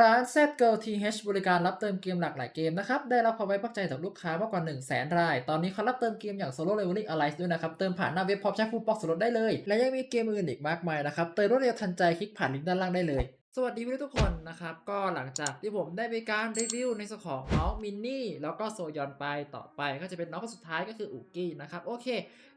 ร้าน ZGirlTH บริการรับเติมเกมหลากหลายเกมนะครับ ได้รับความไว้วางใจจากลูกค้ามากกว่า 1 0 0 0 0แสนราย ตอนนี้เขารับเติมเกมอย่าง Solo Leveling Alliance ด้วยนะครับ เติมผ่านหน้าเว็บพร้อมใช้คูปองส่วนลดได้เลย และยังมีเกมอื่นอีกมากมายนะครับ เติมรวดเร็วทันใจคลิกผ่านลิงก์ด้านล่างได้เลย วัสดีทุกคนนะครับ ก็หลังจากที่ผมได้มีการรีวิวในส่วนของน้องมินนี่แล้วก็โซยอนไปต่อไปก็จะเป็นน้องคนสุดท้ายก็คืออูกี้นะครับโอเค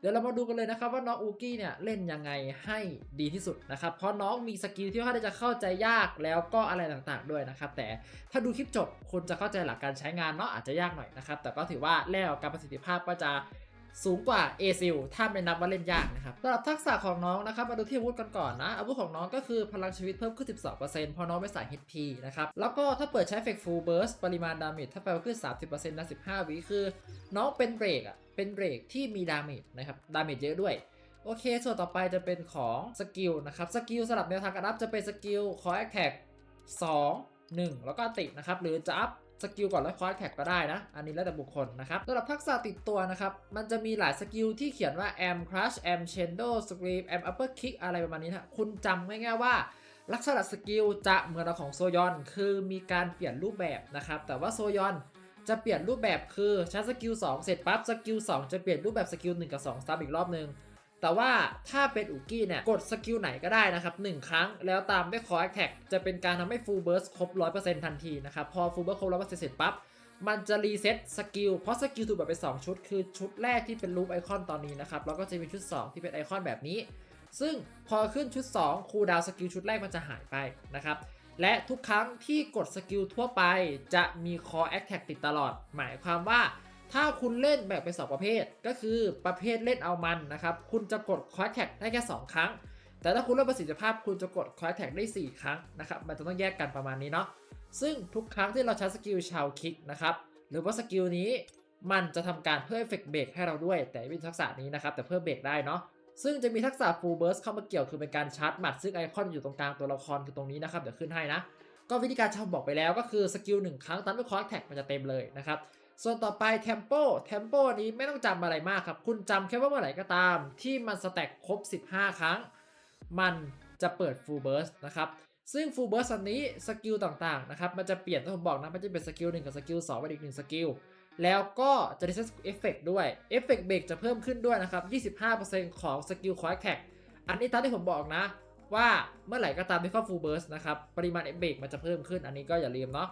เดี๋ยวเรามาดูกันเลยนะครับว่าน้องอูกี้เนี่ยเล่นยังไงให้ดีที่สุดนะครับเพราะน้องมีสกิลที่ค่อนข้างจะเข้าใจยากแล้วก็อะไรต่างๆด้วยนะครับแต่ถ้าดูคลิปจบคุณจะเข้าใจหลักการใช้งานเนาะอาจจะยากหน่อยนะครับแต่ก็ถือว่าแล้วการประสิทธิภาพก็จะ สูงกว่า a s i l ถ้าไม่นับว่าเล่นยากนะครับสำหรับทักษะของน้องนะครับมาดูที่อาวุธกันก่อนนะอาวุธของน้องก็คือพลังชีวิตเพิ่มขึ้น 12%เพราะน้องไม่ใส่ HP นะครับแล้วก็ถ้าเปิดใช้เฟกฟูลเบิร์สปริมาณดาเมจถ้าไปขึ้น 30%ใน15 วิคือ น้องเป็นเบรกอะเป็นเบรกที่มีดาเมจนะครับดาเมจเยอะด้วยโอเค ส่วนต่อไปจะเป็นของสกิลนะครับ สกิลสำหรับแนวทางการอัพจะเป็นสกิลคอ r แอคแท็ก2 1แล้วก็ติดนะครับ หรือจะอัพ สกิลก่อนแล้วคอ r แอคแท็กก็ได้นะ อันนี้แล้วแต่บุคคลนะครับสำหรับทักษะติดตัวนะครับ มันจะมีหลายสกิลที่เขียนว่า am crush am shadow scream am upper kick อะไรประมาณนี้นะคุณจำง่ายๆว่าลักษณะสกิลจะเหมือนของโซยอน คือมีการเปลี่ยนรูปแบบนะครับ แต่ว่าโซยอนจะเปลี่ยนรูปแบบคือใช้สกิล2เสร็จปั๊บสกิล2จะเปลี่ยนรูปแบบสกิล1กับ2ซ้ำอีกรอบนึง แต่ว่าถ้าเป็นอุกี้เนี่ยกดสกิลไหนก็ได้นะครับ1ครั้งแล้วตามด้วยคอ attack จะเป็นการทำให้ full burst ครบ 100%ทันทีนะครับ พอ full burst ครบ100%เสร็จปั๊บมันจะรีเซ็ตสกิลเพราะสกิลถูกแบ่งเป็น 2 ชุด คือชุดแรกที่เป็นรูปไอคอนตอนนี้นะครับ แล้วก็จะมีชุด 2 ที่เป็นไอคอนแบบนี้ ซึ่งพอขึ้นชุด 2 คูลดาวสกิลชุดแรกมันจะหายไปนะครับ และทุกครั้งที่กดสกิลทั่วไปจะมี Core Attack ติดตลอด หมายความว่า ถ้าคุณเล่นแบ่งเป็น2ประเภท ก็คือประเภทเล่นเอามันนะครับ คุณจะกด Core Attack ได้แค่ 2 ครั้ง แต่ถ้าคุณเล่นประสิทธิภาพคุณจะกด Core Attack ได้ 4 ครั้งนะครับ มันจะต้องแยกกันประมาณนี้เนาะ ซึ่งทุกครั้งที่เราใช้สกิลชาวคิกนะครับ หรือว่าสกิลนี้มันจะทำการเพิ่มเอฟเฟกเบรกให้เราด้วย แต่ไม่มีทักษะนี้นะครับ แต่เพิ่มเบรกได้เนาะ ซึ่งจะมีทักษะ full burst เข้ามาเกี่ยวคือเป็นการชาร์จหมัด ซึ่งไอคอนอยู่ตรงกลางตัวละครคือตรงนี้นะครับ เดี๋ยวขึ้นให้นะ ก็วิธีการชาบอกไปแล้วก็คือสกิลหนึ่งครั้งตามด้วยคอร์แท็กมันจะเต็มเลยนะครับ ส่วนต่อไป Tempo Tempo นี้ไม่ต้องจำอะไรมากครับ คุณจำแค่ว่าเมื่อไหร่ก็ตาม ที่มันสแต็กครบ 15 ครั้ง มันจะเปิด full burst นะครับ ซึ่ง full burst อันนี้สกิลต่างๆนะครับ มันจะเปลี่ยนที่ผมบอกนะ มันจะเป็นสกิลหนึ่งกับสกิลสองเป็นอีกหนึ่งสกิล แล้วก็จะได้เอฟเฟกด้วยเอฟเฟกเบรกจะเพิ่มขึ้นด้วยนะครับ 25%ของสกิลคอยแท็กอันนี้ตามที่ผมบอกนะ ว่าเมื่อไหร่ก็ตามที่เข้า full burst นะครับ ปริมาณเอฟเบรกมันจะเพิ่มขึ้น อันนี้ก็อย่าลืมเนาะ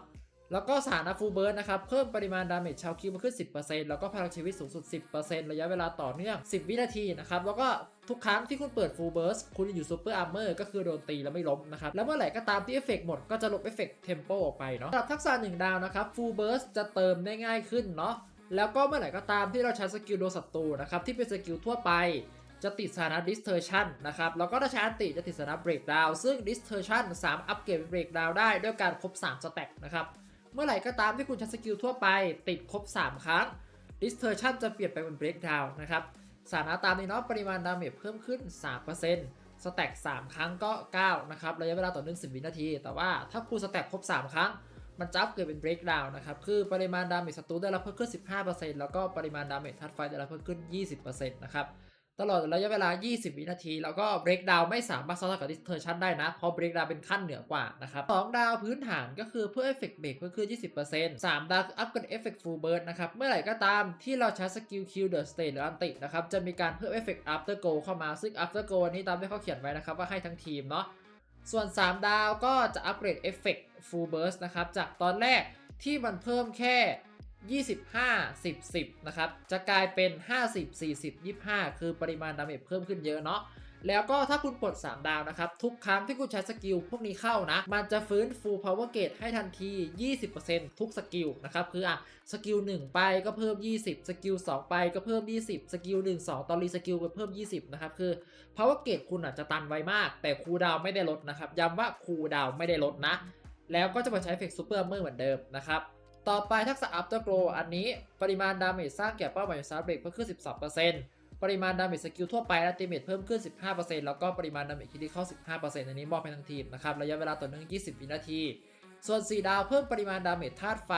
แล้วก็สถานะ full burst นะครับ เพิ่มปริมาณดาเมจชาวคิวมาขึ้น 10%แล้วก็พลังชีวิตสูงสุด 10%ระยะเวลาต่อเนื่อง 10 วินาทีนะครับ แล้วก็ทุกครั้งที่คุณเปิด full burst คุณอยู่ super armor ก็คือโดนตีแล้วไม่ล้มนะครับ แล้วเมื่อไหร่ก็ตามที่เอฟเฟกหมดก็จะลบเอฟเฟก tempo ออกไปเนาะสำหรับทักษะ1ดาวนะครับ full burst จะเติมได้ง่ายขึ้นเนาะแล้วก็เมื่อไหร่ก็ตามที่เราใช้สกิลโดนศัตรูนะครับที่เป็นสกิลทั่วไปจะติดสถานะ distortion นะครับ แล้วก็ถ้าใช้อันติจะติดสถานะ breakdown ซึ่ง distortion สามอัปเกรด breakdown ได้ด้วยการครบ3สแต็กนะครับ เมื่อไหร่ก็ตามที่คุณใช้สกิลทั่วไปติดครบ 3 ครั้ง distortion จะเปลี่ยนไปเป็น breakdown นะครับสถานะตามนี้เนาะปริมาณดาเมจเพิ่มขึ้น 3%สแต็ก3 ครั้งก็ 9 นะครับระยะเวลาต่อเนื่อง10 วินาที แต่ว่าถ้าคุณสแต็กครบ 3 ครั้ง มันจะอัพเกิดเป็น breakdown นะครับ คือปริมาณดาเมจศัตรูได้รับเพิ่มขึ้น 15%แล้วก็ปริมาณดาเมจทัดไฟได้รับเพิ่มขึ้น 20%นะครับ ตลอดระยะเวลา 20 วินาที แล้วก็ breakdown ไม่สามารถซ้อนกับ distortion ได้นะ เพราะ breakdown เป็นขั้นเหนือกว่านะครับ2ดาวพื้นฐานก็คือเพื่อ effect break เพิ่มขึ้น 20% 3 ดาวออัพกัน effect full burst นะครับ เมื่อไหร่ก็ตามที่เราใช้สกิล kill the state หรืออันตินะครับ จะมีการเพิ่ม effect after go เข้ามา ซึ่ง after go อันนี้ตามที่เขาเขียนไว้นะครับว่าให้ทั้งทีมเนาะ ส่วน 3 ดาวก็จะอัปเกรด Effect Full Burst นะครับจากตอนแรกที่มันเพิ่มแค่ 25 10 10 นะครับ จะกลายเป็น 50 40 25 คือปริมาณดาเมจเพิ่มขึ้นเยอะเนาะแล้วก็ถ้าคุณปลด 3 ดาวนะครับ ทุกครั้งที่คุณใช้สกิลพวกนี้เข้านะ มันจะฟื้น Full Power Gauge ให้ทันที 20%ทุกสกิลนะครับ คืออะสกิล1 ไปก็เพิ่ม 20 สกิล2 ไปก็เพิ่ม 20 สกิล1 2 ตอนรีสกิลก็เพิ่ม 20 นะครับ คือ Power Gauge คุณอาจจะตันไวมาก แต่คูดาวไม่ได้ลดนะครับย้ำว่าคูดาวไม่ได้ลดนะ แล้วก็จะมาใช้เฟกซูเปอร์เมอร์เหมือนเดิมนะครับ ต่อไปทักษะ After Glow อันนี้ปริมาณดาเมจสร้างแก่เป้าหมายซาร์เบรกเพิ่มขึ้น 12%ปริมาณดาเมจสกิลทั่วไปและติเมจเพิ่มขึ้น 15%แล้วก็ปริมาณดาเมจคิดได้เข้า 15%อันนี้มอบให้ทั้งทีมนะครับระยะเวลาต่อเนื่อง 20 วินาที ส่วน 4 ดาวเพิ่มปริมาณดาเมจธาตุไฟ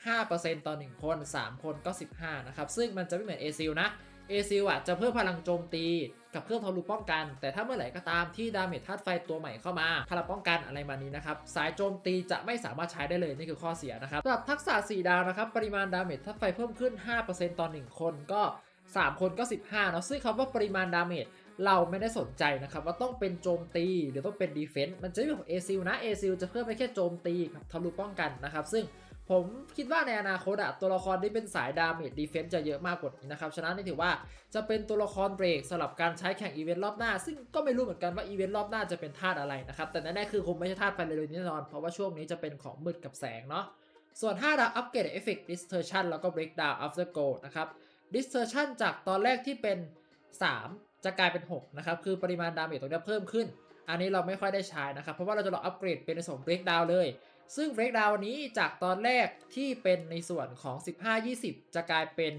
5%ต่อ 1 คน 3 คนก็ 15 นะครับ ซึ่งมันจะไม่เหมือนเอซิลนะ เอซิลอะจะเพิ่มพลังโจมตีกับเครื่องทะลุป้องกัน แต่ถ้าเมื่อไหร่ก็ตามที่ดาเมจธาตุไฟตัวใหม่เข้ามา พลังป้องกันอะไรมานี้นะครับ สายโจมตีจะไม่สามารถใช้ได้เลย นี่คือข้อเสียนะครับสำหรับทักษะ 4 ดาวนะครับ ปริมาณดาเมจธาตุไฟเพิ่มขึ้น 5%ต่อ1 คนก็ 3 คนก็ 15เนาะซึ่งคำว่าปริมาณดาเมจเราไม่ได้สนใจนะครับว่าต้องเป็นโจมตีหรือต้องเป็นดีเฟนต์มันจะไม่เหมือนของเอซิลนะเอซิลจะเพิ่มไปแค่โจมตีกับทะลุป้องกันนะครับซึ่ง ผมคิดว่าในอนาคตอะตัวละครที่เป็นสายดาเมจดีเฟนซ์จะเยอะมากกว่านี้นะครับฉะนั้นนี่ถือว่าจะเป็นตัวละครเบรกสำหรับการใช้แข่งอีเวนต์รอบหน้า ซึ่งก็ไม่รู้เหมือนกันว่าอีเวนต์รอบหน้าจะเป็นธาตุอะไรนะครับแต่แน่ๆคือคงไม่ใช่ธาตุไฟเลยแน่นอน เพราะว่าช่วงนี้จะเป็นของมืดกับแสงเนาะส่วน 5 ดาวอัปเกรดเอฟเฟกต์ distortion แล้วก็ breakdown after go นะครับ distortion จากตอนแรกที่เป็น 3 จะกลายเป็น 6 นะครับ คือปริมาณดาเมจตรงนี้เพิ่มขึ้น อันนี้เราไม่ค่อยได้ใช้นะครับ เพราะว่าเราจะรออัปเกรดเป็นในส่วนของ breakdown เลย ซึ่ง breakdown นี้จากตอนแรกที่เป็นในส่วนของ 15-20 จะกลายเป็น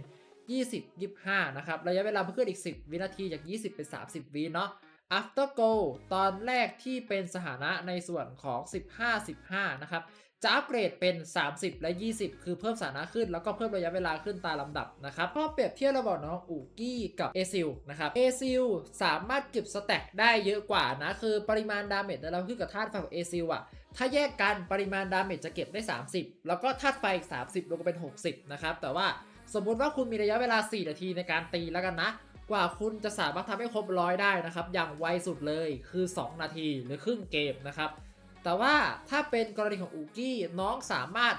20-25 นะครับ ระยะเวลาเพิ่มขึ้นอีก 10 วินาทีจาก 20 เป็น 30 วิเนาะ after go ตอนแรกที่เป็นสถานะในส่วนของ 15-15 นะครับ จะอัปเกรดเป็น 30 และ 20 คือเพิ่มสถานะขึ้น แล้วก็เพิ่มระยะเวลาขึ้นตามลำดับนะครับก็เปรียบเทียบระหว่างน้องอูกี้กับเอซิลนะครับเอซิลสามารถเก็บสแต็กได้เยอะกว่านะ คือปริมาณดาเมจแต่เราขึ้นกับธาตุไฟของเอซิลอะ ถ้าแยกกันปริมาณดาเมจจะเก็บได้ 30 แล้วก็ธาตุไฟอีก 30รวมกันเป็น 60 นะครับ แต่ว่าสมมุติว่าคุณมีระยะเวลา 4 นาทีในการตีแล้วกันนะ กว่าคุณจะสามารถทำให้ครบร้อยได้นะครับ อย่างไวสุดเลยคือ 2 นาทีหรือครึ่งเกมนะครับ แต่ว่าถ้าเป็นกรณีของอูกี้น้องสามารถ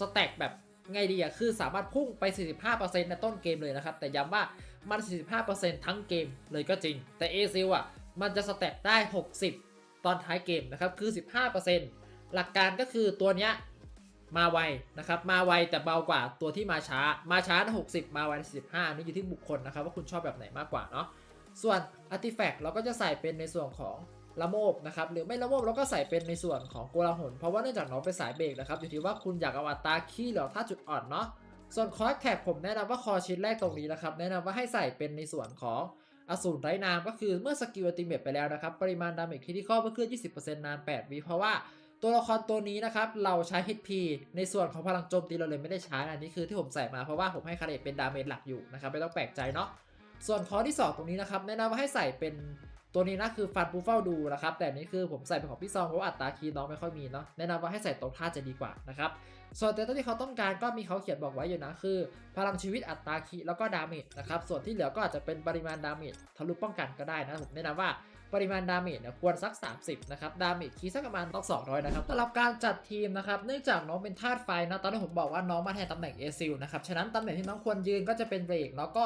สแต็กแบบไงดีอะคือสามารถพุ่งไป 45%ในต้นเกมเลยนะครับ แต่ย้ำว่ามัน 45%ทั้งเกมเลยก็จริง แต่เอซิลอะมันจะสแต็กได้ 60 ตอนท้ายเกมนะครับคือ 15%หลักการก็คือตัวเนี้ยมาไวนะครับมาไวแต่เบากว่าตัวที่มาช้า มาช้าน60 มาไว45นี่อยู่ที่บุคคลนะครับว่าคุณชอบแบบไหนมากกว่าเนาะส่วนอาร์ติแฟกต์เราก็จะใส่เป็นในส่วนของละโมบนะครับหรือไม่ละโมบเราก็ใส่เป็นในส่วนของโกลาหลเพราะว่าเนื่องจากน้องเป็นสายเบรกนะครับอยู่ที่ว่าคุณอยากเอาอัตราขี้หรือท่าจุดอ่อนเนาะส่วนคอร์สแท็กผมแนะนำว่าคอชิ้นแรกตรงนี้นะครับแนะนำว่าให้ใส่เป็นในส่วนของ อสูรไร้นามก็คือเมื่อสกิลอัติเมตไปแล้วนะครับ ปริมาณดาเมจคริติคอลเพิ่มขึ้น 20%นาน8วิเพราะว่าตัวละครตัวนี้นะครับ เราใช้ HP ในส่วนของพลังโจมตีเราเลยไม่ได้ใช้อันนี้คือที่ผมใส่มาเพราะว่าผมให้คาเรตเป็นดาเมจหลักอยู่นะครับ ไม่ต้องแปลกใจเนาะส่วนคอที่ 2 ตรงนี้นะครับ แนะนำว่าให้ใส่เป็น ตัวนี้นะคือฟันปูเฝ้าดูนะครับ แต่นี้คือผมใส่เป็นของพี่ซองเพราะอัตราคีน้องไม่ค่อยมีเนาะแนะนำว่าให้ใส่ตรงท่าจะดีกว่านะครับส่วนแต่ตัวที่เขาต้องการก็มีเขาเขียนบอกไว้อยู่นะคือ พลังชีวิตอัตราคีแล้วก็ดาเมจนะครับส่วนที่เหลือก็อาจจะเป็นปริมาณดาเมจทะลุป้องกันก็ได้นะผมแนะนำว่าปริมาณดาเมจเนี่ยควรสัก 30 นะครับ ดาเมจคีสักประมาณต้อง200 นะครับสำหรับการจัดทีมนะครับ เนื่องจากน้องเป็นธาตุไฟนะ ตอนนี้ผมบอกว่าน้องมาแทนตำแหน่งเอซิลนะครับ ฉะนั้นตำแหน่งที่น้องควรยืนก็จะเป็นเบรกแล้วก็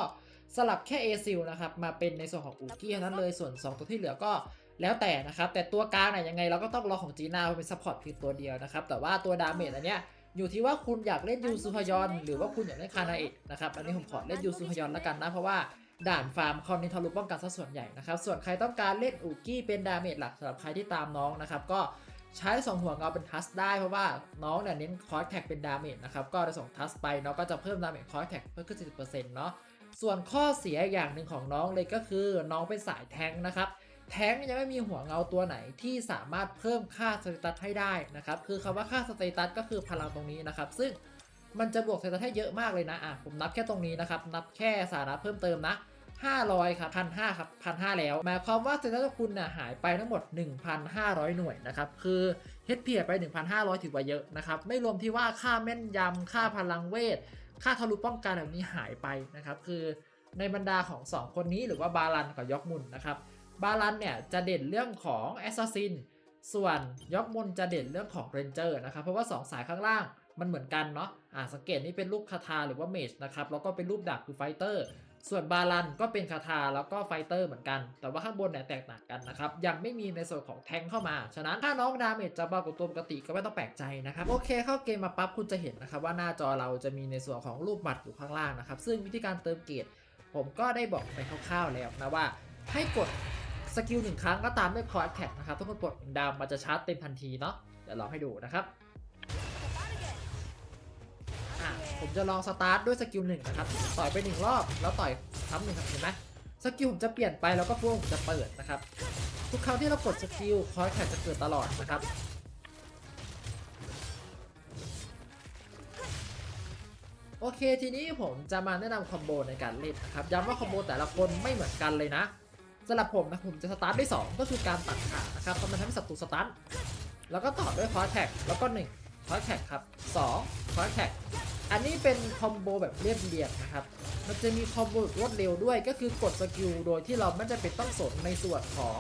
สลับแค่เอซิลนะครับมาเป็นในส่วนของอูกี้เท่านั้นเลยส่วน 2 ตัวที่เหลือก็แล้วแต่นะครับ แต่ตัวกลางเนี่ยยังไงเราก็ต้องรอของจีน่าเป็นซัพพอร์ตเพียงตัวเดียวนะครับ แต่ว่าตัวดาเมจอันเนี้ยอยู่ที่ว่าคุณอยากเล่นยูซูฮยอน หรือว่าคุณอยากเล่นคานาเอะนะครับ อันนี้ผมขอเล่นยูซูฮยอนแล้วกันนะ เพราะว่าด่านฟาร์มคอนนิทารุป้องกันซะส่วนใหญ่นะครับ ส่วนใครต้องการเล่นอูกี้เป็นดาเมจหลักสำหรับใครที่ตามน้องนะครับ ก็ใช้สองหัวเงาเป็นทัสได้เพราะว่าน้องเนี่ยเน้นคอร์สแท็กเป็นดาเมจนะครับ ก็ได้ส่งทัสไปเนาะก็จะเพิ่มดาเมจคอร์สแท็กเพิ่มขึ้น 40%เนาะ ส่วนข้อเสียอย่างหนึ่งของน้องเลยก็คือน้องเป็นสายแท้งนะครับ แท้งยังไม่มีหัวเงาตัวไหนที่สามารถเพิ่มค่าสเตตัสให้ได้นะครับ คือคำว่าค่าสเตตัสก็คือพลังตรงนี้นะครับ ซึ่งมันจะบวกสเตตัสให้เยอะมากเลยนะอะผมนับแค่ตรงนี้นะครับ นับแค่สาระเพิ่มเติมนะ 500ครับ1,500ครับ1,500แล้ว หมายความว่าสเตตัสของคุณน่ะหายไปทั้งหมด 1,500 หน่วยนะครับ คือ HP ไป 1,500 ถือว่าเยอะนะครับ ไม่รวมที่ว่าค่าแม่นยำ ค่าพลังเวท ค่าทะลุป้องกันแบบนี้หายไปนะครับ คือในบรรดาของ 2 คนนี้หรือว่าบาลันกับยอกมุนนะครับ บาลันเนี่ยจะเด่นเรื่องของแอสซัสซิน ส่วนยอกมุนจะเด่นเรื่องของเรนเจอร์นะครับ เพราะว่า 2 สายข้างล่างมันเหมือนกันเนาะ อ่าสังเกตนี่เป็นรูปคาถาหรือว่าเมจนะครับ แล้วก็เป็นรูปดาบคือไฟเตอร์ ส่วนบาลันก็เป็นคาถาแล้วก็ไฟเตอร์เหมือนกัน แต่ว่าข้างบนเนี่ยแตกต่างกันนะครับ ยังไม่มีในส่วนของแทงเข้ามา ฉะนั้นถ้าน้องดาเมจจะเบากว่าตัวปกติก็ไม่ต้องแปลกใจนะครับ โอเค เข้าเกมมาปั๊บคุณจะเห็นนะครับว่าหน้าจอเราจะมีในส่วนของรูปหมัดอยู่ข้างล่างนะครับ ซึ่งวิธีการเติมเกรดผมก็ได้บอกไปคร่าวๆแล้วนะว่า ให้กดสกิลหนึ่งครั้งก็ตามด้วยคอร์แท็กนะครับถ้าคุณกดดาวมันจะชาร์จเต็มทันทีเนาะเดี๋ยวลองให้ดูนะครับ ผมจะลองสตาร์ทด้วยสกิลหนึ่งนะครับ ต่อยไปหนึ่งรอบ แล้วต่อยซ้ำหนึ่งครับเห็นไหมสกิลผมจะเปลี่ยนไปแล้วก็พวกผมจะเปิดนะครับ ทุกครั้งที่เรากดสกิลคอร์แท็กจะเกิดตลอดนะครับโอเคทีนี้ผมจะมาแนะนำคอมโบในการเล่นนะครับย้ำว่าคอมโบแต่ละคนไม่เหมือนกันเลยนะสำหรับผมนะผมจะสตาร์ทด้วย2ก็คือการตัดขานะครับเพราะมันทำให้ศัตรูสตันแล้วก็ต่อด้วยคอร์แท็กแล้วก็1คอร์แท็กครับ2คอร์แท็ก อันนี้เป็นคอมโบแบบเรียบเรียงนะครับ มันจะมีคอมโบรวดเร็วด้วย ก็คือกดสกิลโดยที่เราไม่จำเป็นต้องสนในส่วนของ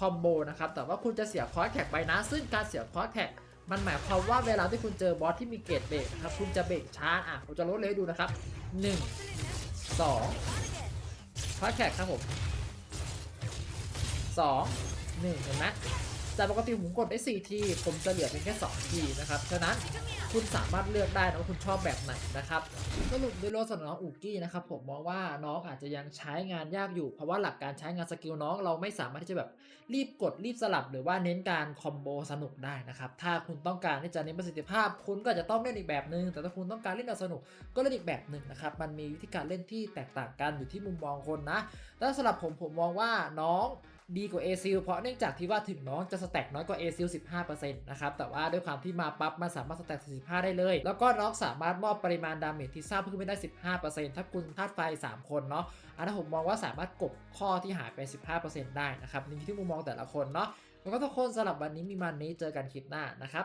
คอมโบนะครับ แต่ว่าคุณจะเสียคอร์แท็กไปนะ ซึ่งการเสียคอร์แท็กมันหมายความว่าเวลาที่คุณเจอบอสที่มีเกรดเบรกนะครับ คุณจะเบรกช้า อะ ผมจะลดเลยดูนะครับ 1 2คอร์แท็กครับผม 2 1 เห็นไหม จากปกติผมกดได้ 4 ที ผมจะเหลือเพียงแค่ 2 ทีนะครับ ฉะนั้นคุณสามารถเลือกได้นะว่าคุณชอบแบบไหนนะครับสรุปโดยรวมสำหรับน้องอูกี้นะครับผมมองว่าน้องอาจจะยังใช้งานยากอยู่ เพราะว่าหลักการใช้งานสกิลน้องเราไม่สามารถที่จะแบบรีบกดรีบสลับ หรือว่าเน้นการคอมโบสนุกได้นะครับ ถ้าคุณต้องการที่จะเน้นประสิทธิภาพ คุณก็จจะต้องเล่นอีกแบบนึง แต่ถ้าคุณต้องการเล่นแบบสนุกก็เล่นอีกแบบหนึ่งนะครับ มันมีวิธีการเล่นที่แตกต่างกันอยู่ที่มุมมองคนนะ แต่สำหรับผมผมมองว่าน้อง ดีกว่า a อซิลเพราะเนื่องจากที่ว่าถึงน้องจะสแต็กน้อยกว่า a อซิล15%นะครับแต่ว่าด้วยความที่มาปั๊บมันสามารถสแต็ก45 ได้เลย แล้วก็น้องสามารถมอบปริมาณดาเมจที่ทราบเพิ่มไปได้ 15%ถ้าคุณธาตุไฟ 3 คนเนาะอันนั้นผมมองว่าสามารถกบข้อที่หายไป 15%ได้นะครับนี่ที่มุมมองแต่ละคนเนาะแล้วก็ทุกคนสำหรับวันนี้มีมันนี้เจอกันคลิปหน้านะครับ